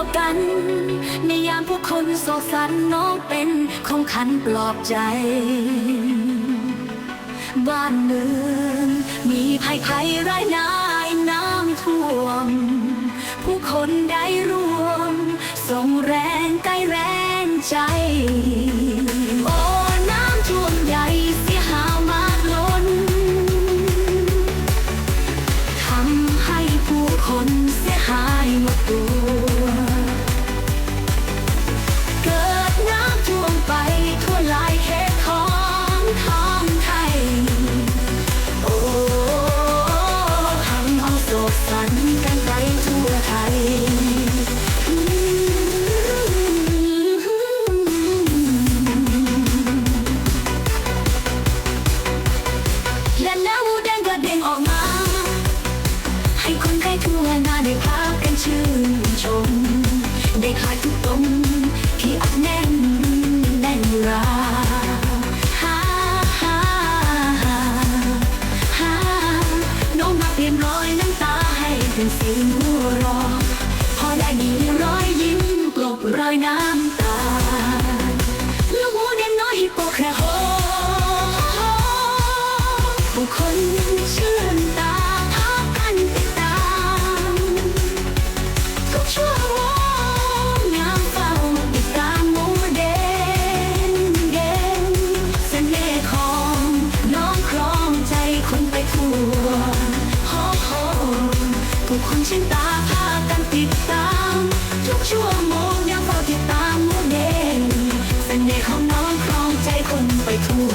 วกัน ในยามผู้คนโศกสันน้องเป็นของขันปลอบใจ บ้านเมืองมีภัยภัยร้ายนายน้ำท่วม ผู้คนได้รวม ส่งแรงกล้แรงใจ และน้ำมูแดงก็เด้งออกมา ให้คนไข้ทั่วหน้าได้พักกันชื่นชม ได้หายทุกตรงที่อัดแน่นแน่นราฮ่าฮ่าฮ่าฮ่าน้องมาเปลี่ยนรอยน้ำตาให้เป็นเสียงหัวเราะพอได้มีรอยยิ้มกลบรอยน้ำตา ชินตาพากันติดตามทุกชั่วโมงยังเฝ้าติดตามมูเด่นเสน่ห์ของน้องครองใจคนไปทั่ว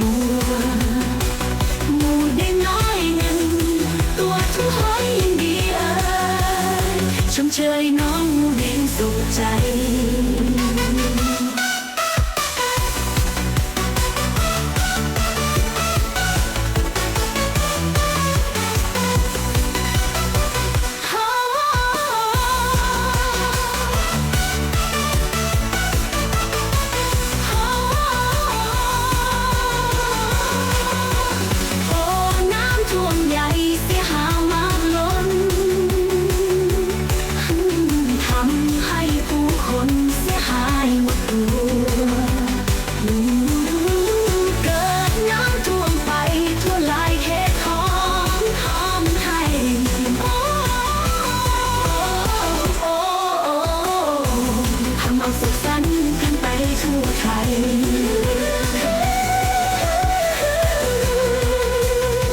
มัวหมูได้น้อยหนึ่งตัวทุ่งหอยยังดีเอ่ยชมเชยน้องหมูเดนสุขใจ ดันต์กันไปทั่วไทย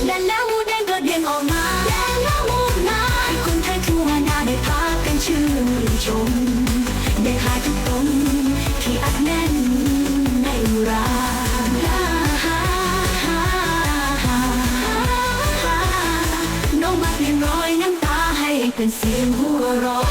และแล้วหมูแดงก็เด้งออกมาและแล้วหมูนาให้คนไทยทั่วหน้าได้พากันชื่นชมได้หายทุกตรงที่อัดแน่นในราฮ่าฮ่าฮ่าฮ่าน้องมาเปลี่ยนรอยน้ำตาให้เป็นเสียงหัวเราะ